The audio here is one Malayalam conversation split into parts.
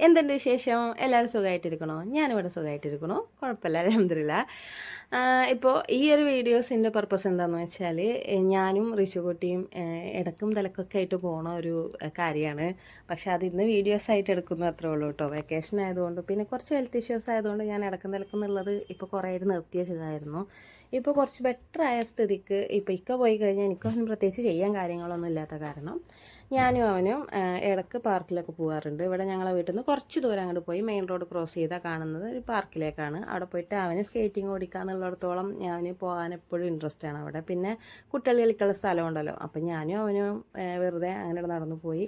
എന്തുണ്ട് വിശേഷം? എല്ലാവരും സുഖമായിട്ടിരിക്കണോ ഞാനിവിടെ സുഖമായിട്ടിരിക്കണോ കുഴപ്പമില്ല അലഹമില്ല ഇപ്പോൾ ഈ ഒരു വീഡിയോസിന്റെ പർപ്പസ് എന്താണെന്ന് വെച്ചാൽ ഞാനും ഋഷുകുട്ടിയും ഇടക്കും തലക്കൊക്കെ ആയിട്ട് പോണ ഒരു കാര്യമാണ്. പക്ഷേ അത് ഇന്ന് വീഡിയോസ് ആയിട്ട് എടുക്കുന്നു അത്രേ ഉള്ളൂ കേട്ടോ വെക്കേഷൻ ആയതുകൊണ്ട് പിന്നെ കുറച്ച് ഹെൽത്ത് ഇഷ്യൂസ് ആയതുകൊണ്ട് ഞാൻ ഇടക്കും തലക്കുന്നുള്ളത് ഇപ്പോൾ കുറേ ആയിട്ട് നിർത്തിയ ചെയ്തായിരുന്നു ഇപ്പോൾ കുറച്ച് ബെറ്റർ ആയ സ്ഥിതിക്ക് ഇപ്പോൾ ഇക്ക പോയി കഴിഞ്ഞാൽ എനിക്കൊന്നും പ്രത്യേകിച്ച് ചെയ്യാൻ കാര്യങ്ങളൊന്നും ഇല്ലാത്ത കാരണം. ഞാനും അവനും ഇടയ്ക്ക് പാർക്കിലൊക്കെ പോകാറുണ്ട് ഇവിടെ ഞങ്ങളെ വീട്ടിൽ നിന്ന് കുറച്ച് ദൂരം അങ്ങോട്ട് പോയി മെയിൻ റോഡ് ക്രോസ് ചെയ്താൽ കാണുന്നത് ഒരു പാർക്കിലേക്കാണ്. അവിടെ പോയിട്ട് അവന് സ്കേറ്റിംഗ് ഓടിക്കാന്നുള്ളിടത്തോളം ഞാൻ പോകാൻ എപ്പോഴും ഇൻട്രസ്റ്റ് ആണ് അവിടെ. പിന്നെ കുട്ടികൾ കളിക്കുള്ള സ്ഥലമുണ്ടല്ലോ. അപ്പം ഞാനും അവനും വെറുതെ അങ്ങനെ നടന്നു പോയി.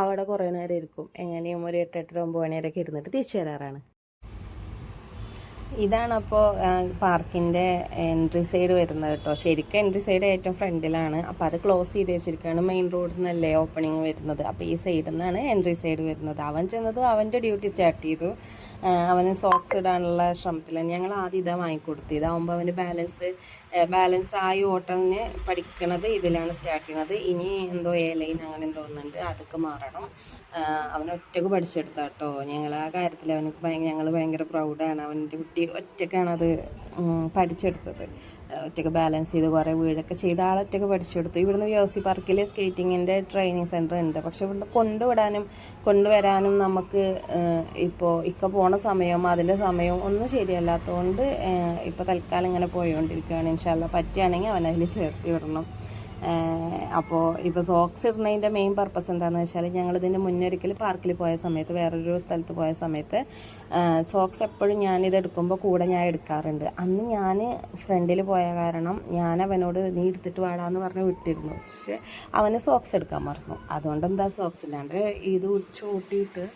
അവിടെ കുറേ നേരം ഇരിക്കും. എങ്ങനെയും ഒരു എട്ട് എട്ടര ഒമ്പത് മണി വരെയൊക്കെ ഇരുന്നിട്ട് തിരിച്ചു തരാറാണ് ഇതാണപ്പോൾ പാർക്കിന്റെ എൻട്രി സൈഡ് വരുന്നത് കേട്ടോ. ശരിക്കും എൻട്രി സൈഡ് ഏറ്റവും ഫ്രണ്ടിലാണ്. അപ്പോൾ അത് ക്ലോസ് ചെയ്ത് വെച്ചിരിക്കുകയാണ് മെയിൻ റോഡിൽ നിന്നല്ലേ ഓപ്പണിങ് വരുന്നത്. അപ്പോൾ ഈ സൈഡിൽ നിന്നാണ് എൻട്രി സൈഡ് വരുന്നത്. അവൻ ചെന്നതും അവന്റെ ഡ്യൂട്ടി സ്റ്റാർട്ട് ചെയ്തു. അവന് സോക്സ് ഇടാനുള്ള ശ്രമത്തിലാണ് ഞങ്ങൾ ആദ്യം ഇതാ വാങ്ങിക്കൊടുത്തു. ഇതാവുമ്പോൾ അവന് ബാലൻസ് ബാലൻസ് ആയി ഓട്ടലിന് പഠിക്കണത് ഇതിലാണ് സ്റ്റാർട്ട് ചെയ്യണത്. ഇനി എന്തോ എ ലൈൻ അങ്ങനെ ഒന്നുണ്ട് അതൊക്കെ മാറണം. അവൻ ഒറ്റയ്ക്ക് പഠിച്ചെടുത്ത കേട്ടോ. ഞങ്ങൾ ആ കാര്യത്തിൽ അവന് ഞങ്ങൾ ഭയങ്കര പ്രൗഡാണ് അവന്റെ കുട്ടി ഒറ്റക്കാണ് അത് പഠിച്ചെടുത്തത്. ഒറ്റയ്ക്ക് ബാലൻസ് ചെയ്ത് കുറേ വീടൊക്കെ ചെയ്ത് ആളൊറ്റക്ക് പഠിച്ചെടുത്തു. ഇവിടുന്ന് വ്യോസി പാർക്കിൽ സ്കേറ്റിങ്ങിന്റെ ട്രെയിനിങ് സെന്റർ ഉണ്ട്. പക്ഷേ ഇവിടുന്ന് കൊണ്ടുവിടാനും കൊണ്ടുവരാനും നമുക്ക് ഇപ്പോൾ ഇക്ക പോണ സമയവും അതിന്റെ സമയവും ഒന്നും ശരിയല്ലാത്തതുകൊണ്ട് ഇപ്പോൾ തൽക്കാലം ഇങ്ങനെ പോയിക്കൊണ്ടിരിക്കുകയാണ് ഇൻഷാല്ല പറ്റുകയാണെങ്കിൽ അവനതിൽ ചേർത്തി വിടണം. അപ്പോൾ ഇപ്പോൾ സോക്സ് ഇടുന്നതിന്റെ മെയിൻ പർപ്പസ് എന്താണെന്ന് വെച്ചാൽ ഞങ്ങളിതിന്റെ മുന്നൊരിക്കൽ പാർക്കിൽ പോയ സമയത്ത് വേറൊരു സ്ഥലത്ത് പോയ സമയത്ത് സോക്സ് എപ്പോഴും ഞാനിത് എടുക്കുമ്പോൾ കൂടെ ഞാൻ എടുക്കാറുണ്ട്. അന്ന് ഞാൻ ഫ്രണ്ടിൽ പോയ കാരണം ഞാൻ അവനോട് നീ എടുത്തിട്ട് വാടാന്ന് പറഞ്ഞ് വിട്ടിരുന്നു. പക്ഷേ അവന് സോക്സ് എടുക്കാൻ മറന്നു. അതുകൊണ്ട് എന്താ സോക്സ് ഇല്ലാണ്ട് ഇത് ഉച്ചൂട്ടിയിട്ട്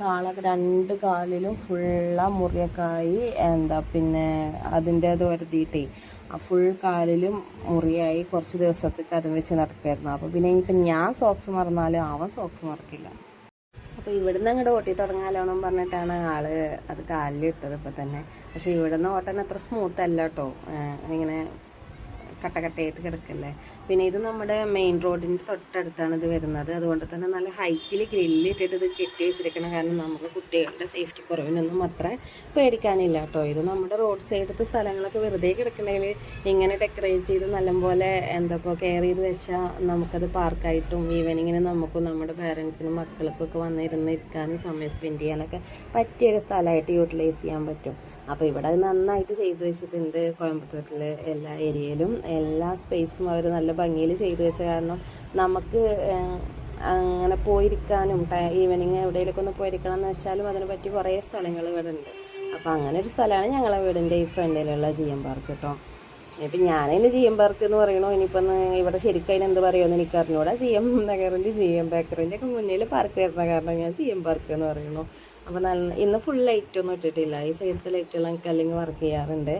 കാള രണ്ട് കാലിലും ഫുള്ള മുറിയൊക്കെ ആയി എന്താ പിന്നെ അതിന്റെ അത് വരുത്തിയിട്ടേ ആ ഫുൾ കാലിലും മുറിയായി കുറച്ച് ദിവസത്തേക്ക് അത് വെച്ച് നടക്കായിരുന്നു. അപ്പോൾ പിന്നെ ഇനിയിപ്പോൾ ഞാൻ സോക്സ് മറന്നാലും അവൻ സോക്സ് മറക്കില്ല. അപ്പോൾ ഇവിടുന്ന് അങ്ങോട്ട് ഓട്ടി തുടങ്ങാലോ എന്നും പറഞ്ഞിട്ടാണ് ആൾ അത് കാലിലിട്ടത് ഇപ്പം തന്നെ. പക്ഷേ ഇവിടുന്ന് ഓട്ടാൻ അത്ര സ്മൂത്ത് അല്ല കേട്ടോ ഇങ്ങനെ കട്ടകട്ടയായിട്ട് കിടക്കല്ലേ. പിന്നെ ഇത് നമ്മുടെ മെയിൻ റോഡിന്റെ തൊട്ടടുത്താണ് ഇത് വരുന്നത്. അതുകൊണ്ട് തന്നെ നല്ല ഹൈറ്റിൽ ഗ്രില്ലിട്ടിട്ട് ഇത് കെട്ടി വെച്ചിരിക്കണം. കാരണം നമുക്ക് കുട്ടികളുടെ സേഫ്റ്റി കുറവിനൊന്നും അത്ര പേടിക്കാനില്ല കേട്ടോ. ഇത് നമ്മുടെ റോഡ് സൈഡത്തെ സ്ഥലങ്ങളൊക്കെ വെറുതെ കിടക്കണമെങ്കിൽ ഇങ്ങനെ ഡെക്കറേറ്റ് ചെയ്ത് നല്ലപോലെ എന്താ ഇപ്പോൾ കെയർ ചെയ്ത് വെച്ചാൽ നമുക്കത് പാർക്കായിട്ടും ഈവനിങ്ങിന് നമുക്കും നമ്മുടെ പേരൻസിനും മക്കൾക്കും ഒക്കെ വന്നിരുന്ന് ഇരിക്കാനും സമയം സ്പെൻഡ് ചെയ്യാനൊക്കെ പറ്റിയൊരു സ്ഥലമായിട്ട് യൂട്ടിലൈസ് ചെയ്യാൻ പറ്റും. അപ്പോൾ ഇവിടെ നന്നായിട്ട് ചെയ്തു വെച്ചിട്ടുണ്ട്. കോയമ്പത്തൂരിൽ എല്ലാ ഏരിയയിലും എല്ലാ സ്പേസും അവർ നല്ല ഭംഗിയിൽ ചെയ്തു വെച്ച കാരണം നമുക്ക് അങ്ങനെ പോയിരിക്കാനും ഈവനിങ് എവിടെയെങ്കിലൊക്കെ ഒന്ന് പോയിരിക്കണം എന്ന് വെച്ചാലും അതിനെ പറ്റി കുറേ സ്ഥലങ്ങൾ ഇവിടെ ഉണ്ട് അപ്പോൾ അങ്ങനെ ഒരു സ്ഥലമാണ് ഞങ്ങളെ വീടിന്റെ ഈ ഫ്രണ്ടിലുള്ള ജി എം പാർക്ക് കേട്ടോ ഇപ്പം ഞാനതിന് ജി എം പാർക്ക് എന്ന് പറയണോ. ഇനിയിപ്പം ഇവിടെ ശരിക്കും അതിന് എന്ത് പറയുമെന്ന് എനിക്ക് അറിഞ്ഞൂടാ ജി എം നഗറിന്റെ ജി എം ബേക്കറിന്റെ ഒക്കെ മുന്നിൽ പാർക്ക് വരുന്ന കാരണം ഞാൻ ജി എം പാർക്ക് എന്ന് പറയുന്നു. അപ്പോൾ നല്ല ഇന്ന് ഫുൾ ലൈറ്റൊന്നും ഇട്ടിട്ടില്ല. ഈ സൈഡത്തെ ലൈറ്റുകളൊക്കെ അല്ലെങ്കിൽ വർക്ക് ചെയ്യാറുണ്ട്.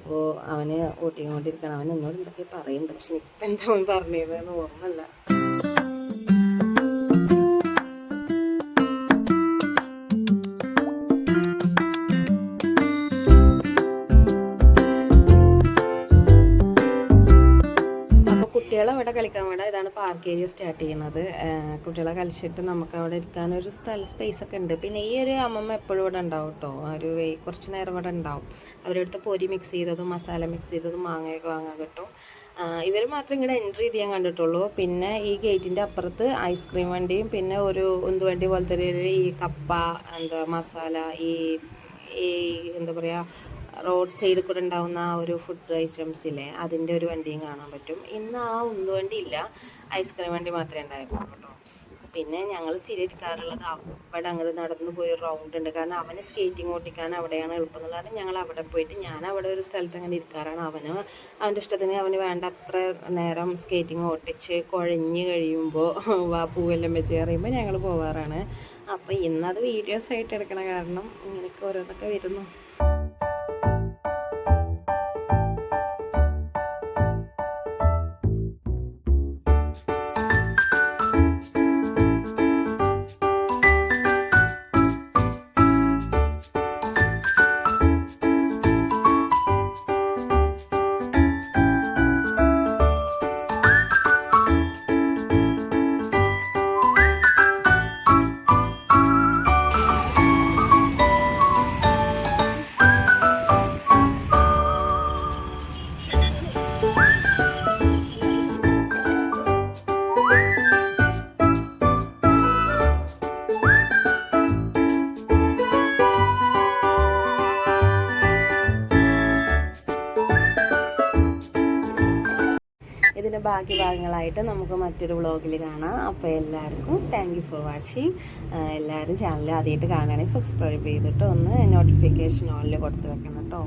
അപ്പോൾ അവന് ഓട്ടിക്കൊണ്ടിരിക്കണം അവൻ എന്നോട് എന്തൊക്കെ പറയുന്നുണ്ട് പക്ഷെ ഇപ്പം എന്താ അവൻ പറഞ്ഞതെന്ന് ഓർമ്മല്ല കുട്ടികളെ അവിടെ കളിക്കാൻ വേണ്ട ഇതാണ് പാർക്ക് ഏരിയ സ്റ്റാർട്ട് ചെയ്യുന്നത്. കുട്ടികളെ കളിച്ചിട്ട് നമുക്ക് അവിടെ ഇരിക്കാനൊരു സ്ഥല സ്പേസ് ഒക്കെ ഉണ്ട്. പിന്നെ ഈ ഒരു അമ്മമ്മ എപ്പോഴും ഇവിടെ ഉണ്ടാവും കേട്ടോ ഒരു കുറച്ച് നേരം ഇവിടെ ഉണ്ടാവും. അവരടുത്ത് പൊരി മിക്സ് ചെയ്തതും മസാല മിക്സ് ചെയ്തതും മാങ്ങയൊക്കെ വാങ്ങാൻ കിട്ടും. ഇവർ മാത്രം ഇങ്ങോട്ട് എൻട്രി ചെയ്യാൻ കണ്ടിട്ടുള്ളൂ. പിന്നെ ഈ ഗേറ്റിന്റെ അപ്പുറത്ത് ഐസ്ക്രീം വണ്ടിയും പിന്നെ ഒരു ഉന്തുവണ്ടി പോലത്തെ ഈ കപ്പ എന്താ മസാല ഈ ഈ എന്താ പറയുക റോഡ് സൈഡിൽ കൂടെ ഉണ്ടാവുന്ന ആ ഒരു ഫുഡ് ഐറ്റംസ് ഇല്ലേ അതിന്റെ ഒരു വണ്ടിയും കാണാൻ പറ്റും. ഇന്ന് ആ ഉന്തുവണ്ടി ഇല്ല ഐസ്ക്രീം വണ്ടി മാത്രമേ ഉണ്ടായിരുന്നുള്ളൂ കേട്ടോ. പിന്നെ ഞങ്ങൾ സ്ഥിരം ഇരിക്കാറുള്ളത് അവിടെ അങ്ങോട്ട് നടന്നു പോയി റൗണ്ട് ഉണ്ട്. കാരണം അവന് സ്കേറ്റിംഗ് ഓട്ടിക്കാൻ അവിടെയാണ് എളുപ്പം എന്നുള്ളത് ഞങ്ങൾ അവിടെ പോയിട്ട് ഞാൻ അവിടെ ഒരു സ്ഥലത്ത് അങ്ങനെ ഇരിക്കാറാണ്. അവന് അവന്റെ ഇഷ്ടത്തിന് അവന് വേണ്ട അത്ര നേരം സ്കേറ്റിംഗ് ഓട്ടിച്ച് കുഴഞ്ഞ് കഴിയുമ്പോൾ വാ പൂവെല്ലാം വെച്ച് കയറിയുമ്പോൾ ഞങ്ങൾ പോവാറാണ്. അപ്പോൾ ഇന്നത് വീഡിയോസ് ആയിട്ട് എടുക്കണ കാരണം ഇങ്ങനെയൊക്കെ ഓരോന്നൊക്കെ വരുന്നു. ബാക്കി ഭാഗങ്ങളായിട്ട് നമുക്ക് മറ്റൊരു വ്ളോഗിൽ കാണാം. അപ്പോൾ എല്ലാവർക്കും താങ്ക് ഫോർ വാച്ചിങ് എല്ലാവരും ചാനൽ ആദ്യമായിട്ട് കാണുകയാണെങ്കിൽ സബ്സ്ക്രൈബ് ചെയ്തിട്ട് ഒന്ന് നോട്ടിഫിക്കേഷൻ ഓണിൽ കൊടുത്ത് വെക്കണം കേട്ടോ